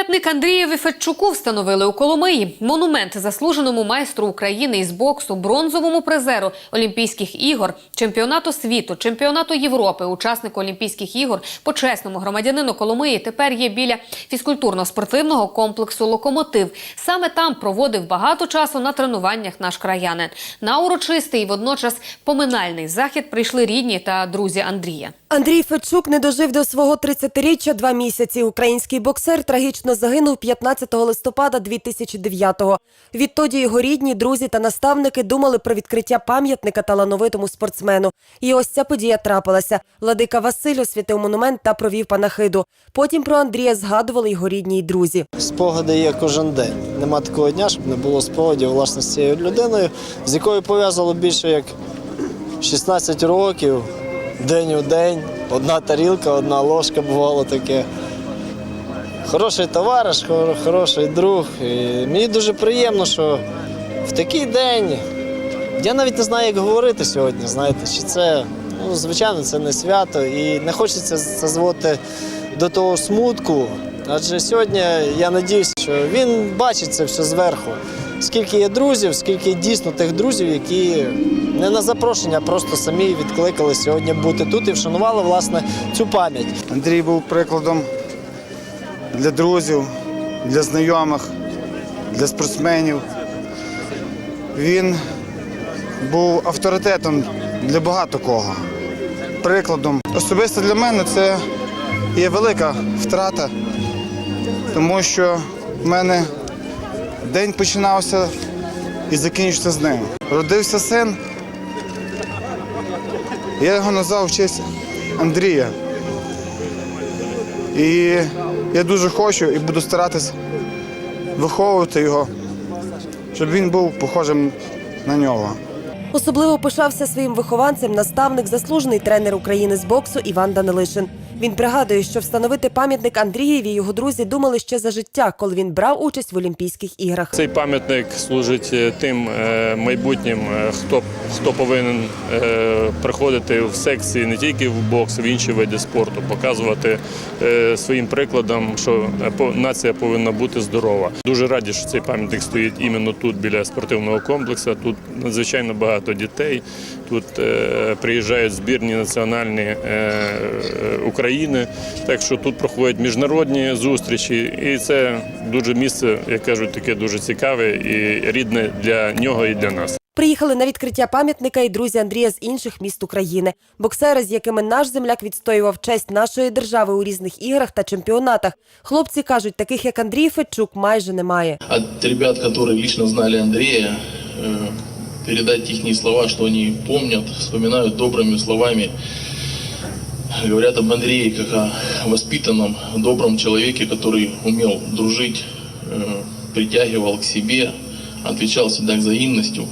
Пам'ятник Андрієві Федчуку встановили у Коломиї. Монумент заслуженому майстру України із боксу, бронзовому призеру Олімпійських ігор, чемпіонату світу, чемпіонату Європи, учаснику Олімпійських ігор, почесному громадянину Коломиї тепер є біля фізкультурно-спортивного комплексу Локомотив. Саме там проводив багато часу на тренуваннях наш краянин. На урочистий і водночас поминальний захід прийшли рідні та друзі Андрія. Андрій Федчук не дожив до свого 30-річчя два місяці. Український боксер трагічно загинув 15 листопада 2009-го. Відтоді його рідні, друзі та наставники думали про відкриття пам'ятника талановитому спортсмену. І ось ця подія трапилася. Владика Василь освятив монумент та провів панахиду. Потім про Андрія згадували його рідні й друзі. Спогади є кожен день. Нема такого дня, щоб не було спогадів власне з цією людиною, з якою пов'язало більше як 16 років, день у день, одна тарілка, одна ложка бувало таке. Хороший товариш, хороший друг. І мені дуже приємно, що в такий день я навіть не знаю, як говорити сьогодні. Знаєте, чи це ну, звичайно це не свято, і не хочеться це зводити до того смутку. Адже сьогодні я надіюся, що він бачить це все зверху. Скільки є друзів, скільки дійсно тих друзів, які не на запрошення, а просто самі відкликали сьогодні бути тут і вшанували власне цю пам'ять. Андрій був прикладом для друзів, для знайомих, для спортсменів. Він був авторитетом для багато кого. Прикладом. Особисто для мене це є велика втрата, тому що в мене день починався і закінчився з ним. Родився син. Я його назвав в честь Андрія. І я дуже хочу і буду старатися виховувати його, щоб він був похожим на нього. Особливо пишався своїм вихованцем наставник, заслужений тренер України з боксу Іван Данилишин. Він пригадує, що встановити пам'ятник Андрієві його друзі думали ще за життя, коли він брав участь в Олімпійських іграх. Цей пам'ятник служить е, тим е, майбутнім, е, хто, хто повинен приходити в секції не тільки в бокс, в інші види спорту, показувати своїм прикладом, що нація повинна бути здорова. Дуже раді, що цей пам'ятник стоїть іменно тут, біля спортивного комплексу. Тут надзвичайно багато дітей. Тут приїжджають збірні національні е, України. Так що тут проходять міжнародні зустрічі, і це дуже місце, як кажуть, таке дуже цікаве і рідне для нього і для нас. Приїхали на відкриття пам'ятника і друзі Андрія з інших міст України. Боксери, з якими наш земляк відстоював честь нашої держави у різних іграх та чемпіонатах. Хлопці кажуть, таких як Андрій Федчук майже немає. от ребят, которые лично знали Андрея, э, передать их слова, что они помнят, вспоминают добрыми словами, говорят об Андрее как о воспитанном, добром человеке, который умел дружить, э, притягивал к себе, отвечал всегда взаимностью.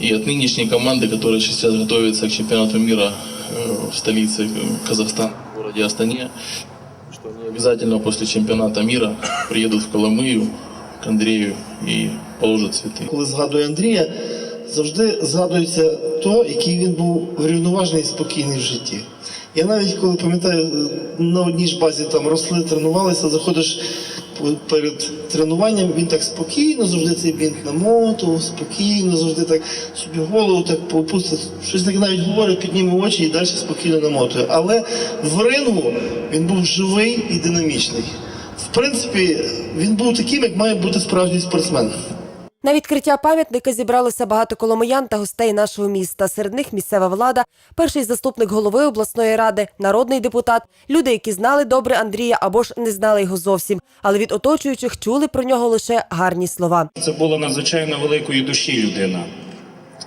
И от нынешней команды, которая сейчас готовится к чемпионату мира э, в столице э, Казахстана, в городе Астане, что они обязательно после чемпионата мира приедут в Коломыю к Андрею и положат цветы. Коли згадую Андрія, завжди згадується то, який він був врівноважений і спокійний в житті. Я навіть коли пам'ятаю, на одній ж базі там росли, тренувалися, заходиш перед тренуванням, він так спокійно, завжди цей бінт намотував, спокійно, завжди так собі голову так попустив. Щось таке навіть говорить, підніме очі і далі спокійно намотує. Але в рингу він був живий і динамічний. В принципі, він був таким, як має бути справжній спортсмен. На відкриття пам'ятника зібралося багато коломиян та гостей нашого міста. Серед них місцева влада, перший заступник голови обласної ради, народний депутат, люди, які знали добре Андрія або ж не знали його зовсім, але від оточуючих чули про нього лише гарні слова. Це була надзвичайно великої душі людина.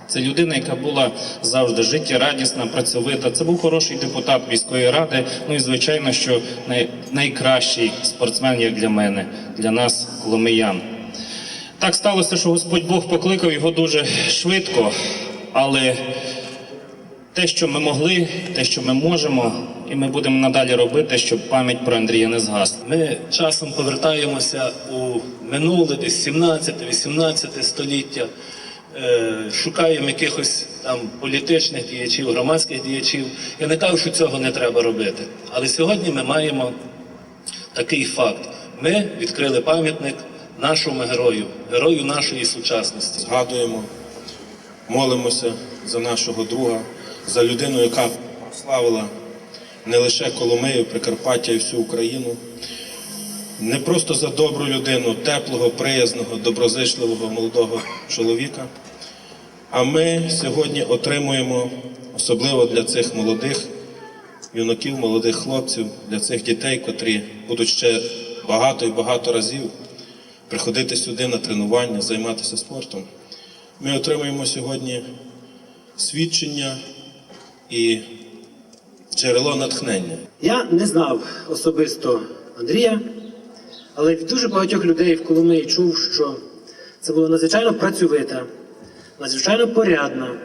Це людина, яка була завжди життєрадісна, працьовита. Це був хороший депутат міської ради. Ну і звичайно, що най- найкращий спортсмен, як для мене, для нас, коломиян. Так сталося, що Господь Бог покликав його дуже швидко, але те, що ми могли, те, що ми можемо, і ми будемо надалі робити, щоб пам'ять про Андрія не згасла. Ми часом повертаємося у минуле, десь 17-18 століття, е, шукаємо якихось там політичних діячів, громадських діячів. Я не кажу, що цього не треба робити. Але сьогодні ми маємо такий факт. ми відкрили пам'ятник нашому герою, герою нашої сучасності. згадуємо, молимося за нашого друга, за людину, яка прославила не лише Коломию, Прикарпаття і всю Україну. Не просто за добру людину, теплого, приязного, доброзичливого молодого чоловіка. А ми сьогодні отримуємо, особливо для цих молодих юнаків, молодих хлопців, для цих дітей, котрі будуть ще багато і багато разів приходити сюди на тренування, займатися спортом. Ми отримуємо сьогодні свідчення і джерело натхнення. Я не знав особисто Андрія, але від дуже багатьох людей в Коломиї чув, що це була надзвичайно працьовита, надзвичайно порядна,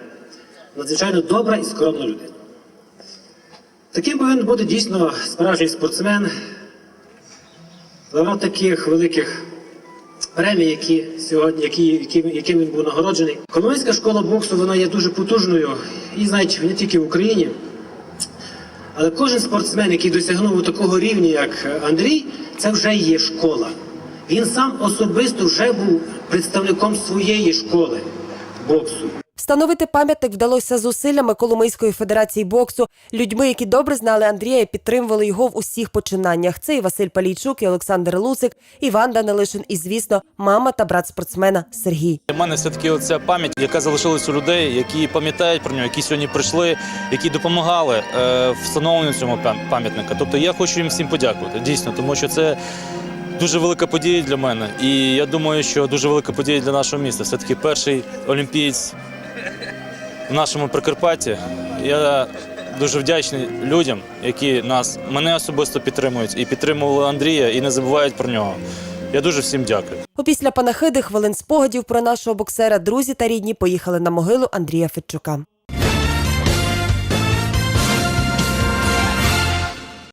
надзвичайно добра і скромна людина. Таким повинен бути дійсно справжній спортсмен, лауреат таких великих премій, які сьогодні, які, які, яким він був нагороджений. Коломийська школа боксу вона є дуже потужною і знають не тільки в Україні. Але кожен спортсмен, який досягнув такого рівня, як Андрій, це вже є школа. Він сам особисто вже був представником своєї школи боксу. Встановити пам'ятник вдалося зусиллями Коломийської федерації боксу, людьми, які добре знали Андрія підтримували його в усіх починаннях. Це і Василь Палійчук, і Олександр Луцик, Іван Данилишин, і звісно, мама та брат спортсмена Сергій. Для мене все таки оця пам'ять, яка залишилась у людей, які пам'ятають про нього, які сьогодні прийшли, які допомагали е, встановленню пам- пам'ятника. Тобто я хочу їм всім подякувати, дійсно, тому що це. Дуже велика подія для мене, і я думаю, що дуже велика подія для нашого міста. Все таки перший олімпієць в нашому Прикарпатті. Я дуже вдячний людям, які нас мене особисто підтримують і підтримували Андрія, і не забувають про нього. Я дуже всім дякую. Опісля панахиди хвилин спогадів про нашого боксера друзі та рідні поїхали на могилу Андрія Федчука.